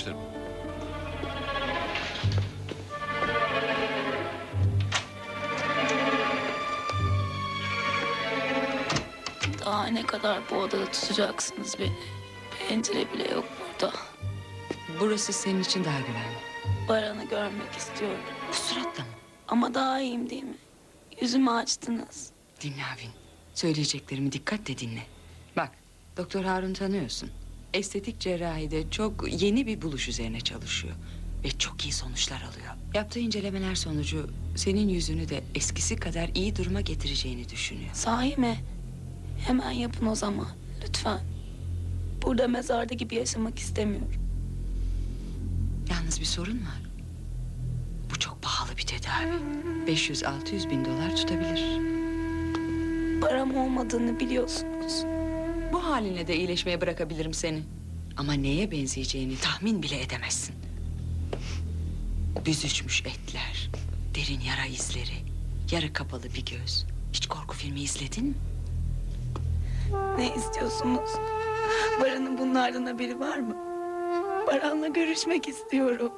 İşte bu. Daha ne kadar bu odada tutacaksınız beni? Pencere bile yok burada. Burası senin için daha güvenli. Baran'ı görmek istiyorum. Bu suratla mı? Ama daha iyiyim değil mi? Yüzümü açtınız. Dinle Avin. Söyleyeceklerimi dikkatle dinle. Bak, Doktor Harun tanıyorsun. Estetik cerrahide çok yeni bir buluş üzerine çalışıyor. Ve çok iyi sonuçlar alıyor. Yaptığı incelemeler sonucu senin yüzünü de eskisi kadar iyi duruma getireceğini düşünüyor. Sahi mi? Hemen yapın o zaman. Lütfen. Burada mezarda gibi yaşamak istemiyorum. Yalnız bir sorun var. Bu çok pahalı bir tedavi. 500-600 bin dolar tutabilir. Param olmadığını biliyorsunuz. Bu haline de iyileşmeye bırakabilirim seni. Ama neye benzeyeceğini tahmin bile edemezsin. Büzüşmüş etler, derin yara izleri, yarı kapalı bir göz. Hiç korku filmi izledin mi? Ne istiyorsunuz? Baran'ın bunlardan haberi var mı? Baran'la görüşmek istiyorum.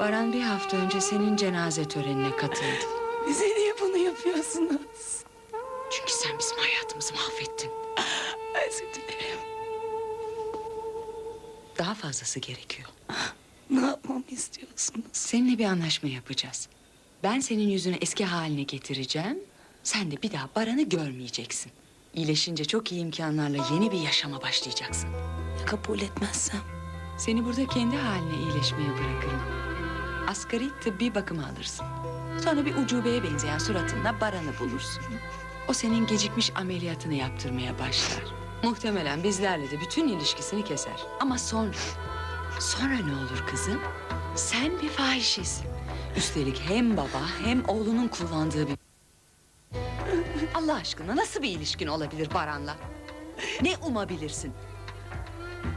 Baran bir hafta önce senin cenaze törenine katıldı. Bize niye bunu yapıyorsunuz? Çünkü sen bizim hayatımızı mahvettin. Özür dilerim. Daha fazlası gerekiyor. Ne yapmamı istiyorsunuz? Seninle bir anlaşma yapacağız. Ben senin yüzünü eski haline getireceğim. Sen de bir daha Baran'ı görmeyeceksin. İyileşince çok iyi imkanlarla yeni bir yaşama başlayacaksın. Ya kabul etmezsem? Seni burada kendi haline iyileşmeye bırakırım. Asgari tıbbi bakıma alırsın. Sonra bir ucubeye benzeyen suratınla Baran'ı bulursun. O senin gecikmiş ameliyatını yaptırmaya başlar. Muhtemelen bizlerle de bütün ilişkisini keser. Ama sonra, sonra ne olur kızım? Sen bir fahişesin. Üstelik hem baba hem oğlunun kullandığı bir... Allah aşkına nasıl bir ilişkin olabilir Baran'la? Ne umabilirsin?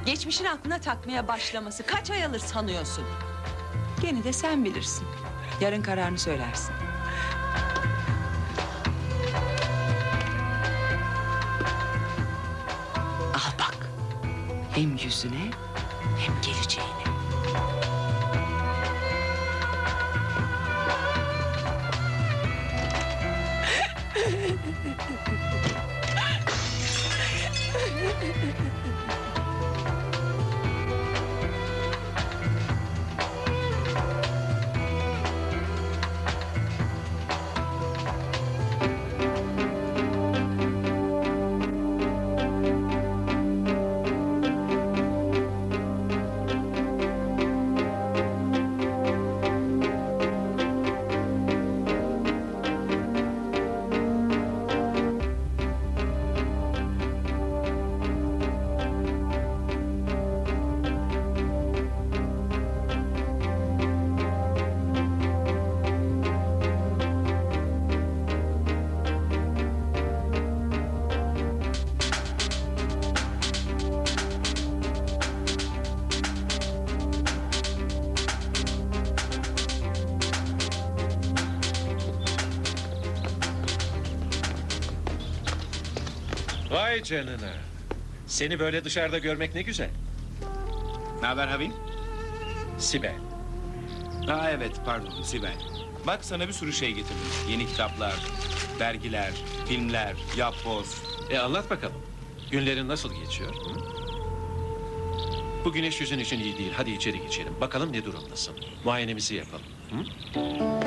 Geçmişin aklına takmaya başlaması kaç ay alır sanıyorsun? Gene de sen bilirsin. Yarın kararını söylersin. Hem yüzüne hem geleceğine. Vay canına. Seni böyle dışarıda görmek ne güzel. Ne haber Havin? Sibel. Aa evet pardon Sibel. Bak sana bir sürü şey getirdim. Yeni kitaplar, dergiler, filmler, yapboz. E anlat bakalım. Günlerin nasıl geçiyor? hı? Bu güneş yüzün için iyi değil. Hadi içeri geçelim. Bakalım ne durumdasın. Muayenemizi yapalım. Hı?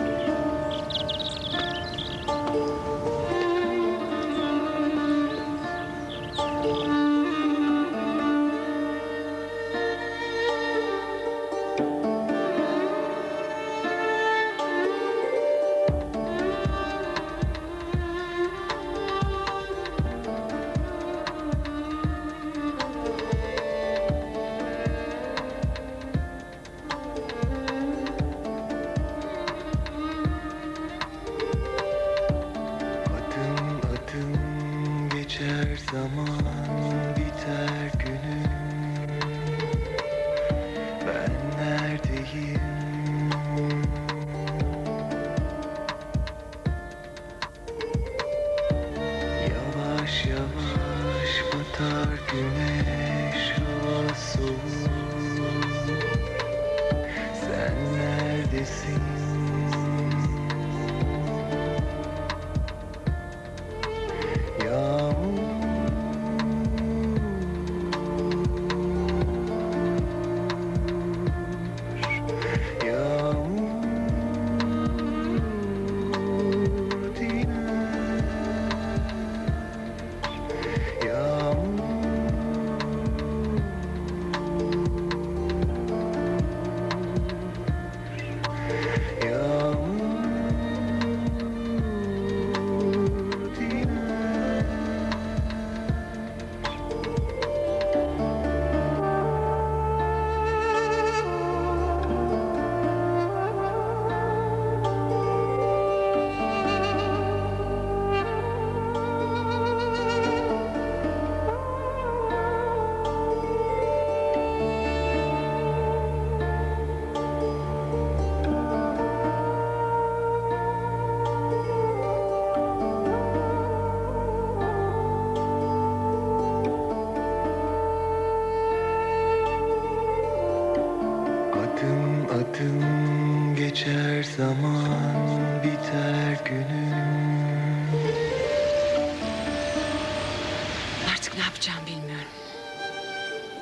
Zaman biter günüm Artık ne yapacağım bilmiyorum.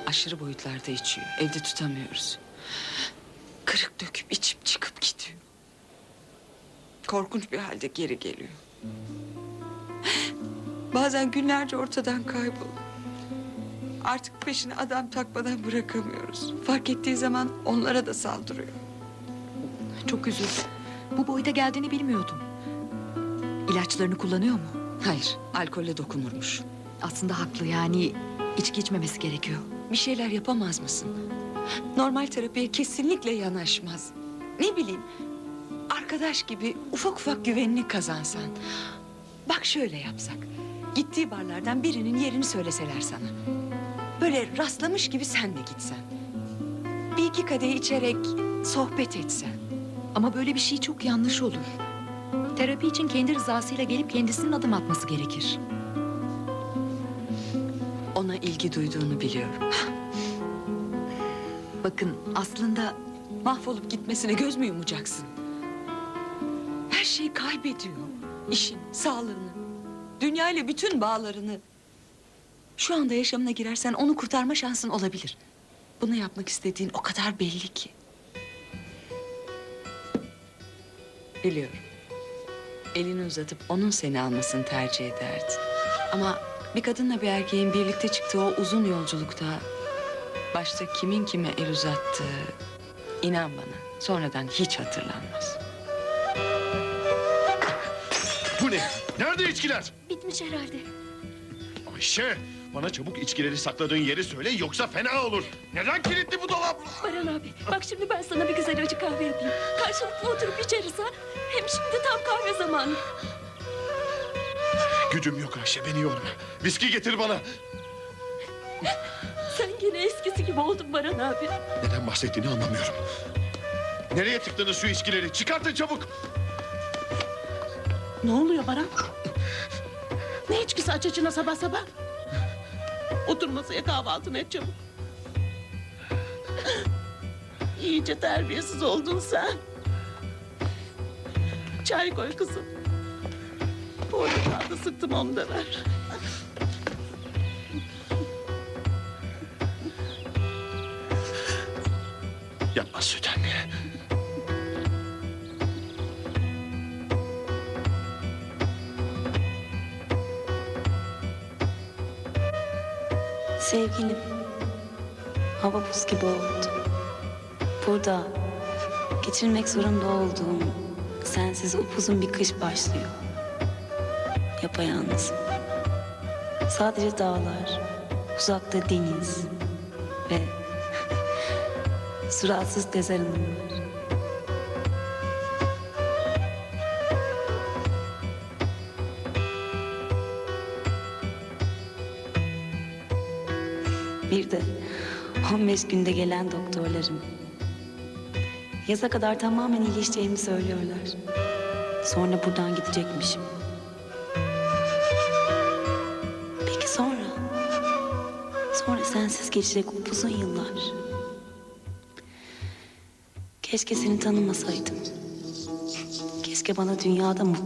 Aşırı boyutlarda içiyor. Evde tutamıyoruz. Kırık döküp içip çıkıp gidiyor. Korkunç bir halde geri geliyor. Bazen günlerce ortadan kayboluyor. Artık peşine adam takmadan bırakamıyoruz. Fark ettiği zaman onlara da saldırıyor. Çok üzüldüm. Bu boyuta geldiğini bilmiyordum. İlaçlarını kullanıyor mu? Hayır, alkolle dokunurmuş. Aslında haklı yani içki içmemesi gerekiyor. Bir şeyler yapamaz mısın? Normal terapiye kesinlikle yanaşmaz. Ne bileyim, arkadaş gibi ufak ufak güvenini kazansan. Bak şöyle yapsak. Gittiği barlardan birinin yerini söyleseler sana. Böyle rastlamış gibi sen de gitsen. Bir iki kadeh içerek sohbet etsen. Ama böyle bir şey çok yanlış olur. Terapi için kendi rızasıyla gelip kendisinin adım atması gerekir. Ona ilgi duyduğunu biliyorum. Bakın aslında Mahvolup gitmesine göz mü yumacaksın? Her şeyi kaybediyor. İşin, sağlığını, dünya ile bütün bağlarını. Şu anda yaşamına girersen onu kurtarma şansın olabilir. Bunu yapmak istediğin o kadar belli ki. Biliyorum. Elini uzatıp onun seni almasını tercih ederdin. Ama bir kadınla bir erkeğin birlikte çıktığı o uzun yolculukta... ...başta kimin kime el uzattığı... ...inan bana sonradan hiç hatırlanmaz. Bu ne? Nerede içkiler? Bitmiş herhalde. Ayşe, bana çabuk içkileri sakladığın yeri söyle yoksa fena olur. Neden kilitli bu dolap? Baran abi bak şimdi ben sana bir güzel acı kahve yapayım. Karşılıklı oturup içeriz ha. Hem şimdi tam kahve zamanı. Gücüm yok Ayşe, beni yorma. Viski getir bana. Sen gene eskisi gibi oldun Baran abi. Neden bahsettiğini anlamıyorum. Nereye tıktınız şu içkileri? Çıkartın çabuk. Ne oluyor Baran? Ne içkisi aç açına sabah sabah? Otur masaya kahvaltını et çabuk. İyice terbiyesiz oldun sen. Çay koy kızım. Portakal da sıktım onu da ver. Yapma süt anne. Sevgilim, hava buz gibi oldu. Burada geçirmek zorunda olduğum sensiz upuzun bir kış başlıyor. Yapayalnızım. Sadece dağlar, uzakta deniz ve suratsız tezer hanım var. Bir de 15 günde gelen doktorlarım. Yaza kadar tamamen iyileşeceğimi söylüyorlar. Sonra buradan gidecekmişim. Peki sonra? Sonra sensiz geçecek uzun yıllar. Keşke seni tanımasaydım. Keşke bana dünyada mutlu